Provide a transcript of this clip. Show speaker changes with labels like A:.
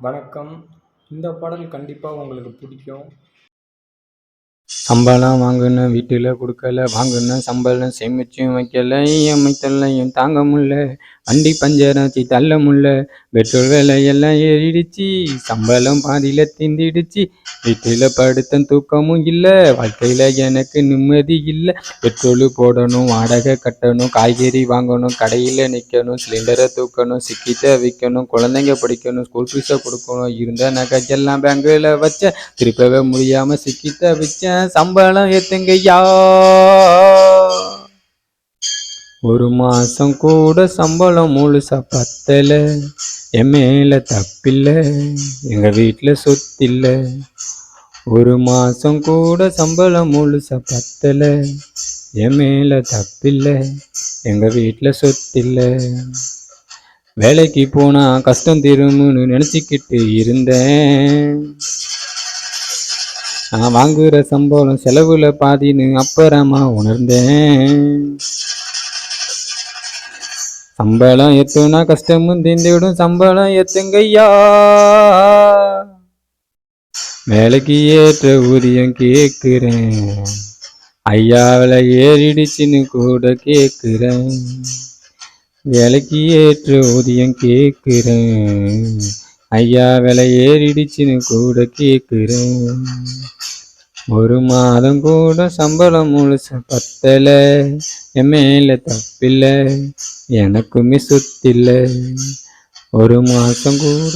A: வணக்கம். இந்த பாடல் கண்டிப்பாக உங்களுக்கு பிடிக்கும்.
B: சம்பளம் வாங்கினேன் வீட்டில் கொடுக்கல வாங்கினேன் சம்பளம் சேமிச்சும் வைக்கல இஎம்ஐ தொல்லையும் தாங்க முடியல. வண்டி பஞ்சராச்சு தள்ள முள்ள பெட்ரோல் விலையெல்லாம் ஏறிடுச்சு. சம்பளம் பாதியில் திந்திடுச்சு வீட்டில் படுத்த தூக்கமும் இல்லை. வாழ்க்கையில் எனக்கு நிம்மதி இல்லை. பெட்ரோல் போடணும் வாடகை கட்டணும் காய்கறி வாங்கணும் கடையில் நிற்கணும் சிலிண்டரை தூக்கணும் சிக்கிட்ட விற்கணும் குழந்தைங்க படிக்கணும் ஸ்கூல் ஃபீஸை கொடுக்கணும். இருந்த நகைக்கெல்லாம் பேங்கில் வச்சேன். திருப்பவே முடியாமல் சிக்கிட்ட விற்றேன் சம்பளம் எத்துங்கய்யா ஒரு மாசம் கூட சம்பளம் முழுசா பத்தல. என் மேல தப்பில்ல. எங்க வீட்டுல சொத்தில்ல. ஒரு மாசம் கூட சம்பளம் முழுசா பத்தல. என் மேல தப்பில்ல. எங்க வீட்டுல சொத்தில்ல. வேலைக்கு போனா கஷ்டம் திரும்புன்னு நினைச்சுக்கிட்டு இருந்தேன். நான் வாங்குற சம்பளம் செலவுல பாதின்னு அப்புறமா உணர்ந்தேன். சம்பளம் எத்துனா கஷ்டமும் தீந்துவிடும். சம்பளம் எத்துங்கய்யா வேலைக்கு ஏற்ற ஊதியம் கேட்குறேன். ஐயாவில் ஏறிடுச்சுன்னு கூட கேட்குறேன். வேலைக்கு ஏற்ற ஊதியம் கேட்குறேன். ஐயா விலை ஏறிடுச்சுன்னு கூட கேட்குறேன். ஒரு மாதம் கூட சம்பளம் முழுச பத்தல. என் மேல தப்பில்ல. எனக்குமே சொத்தில்ல. ஒரு மாதம் கூட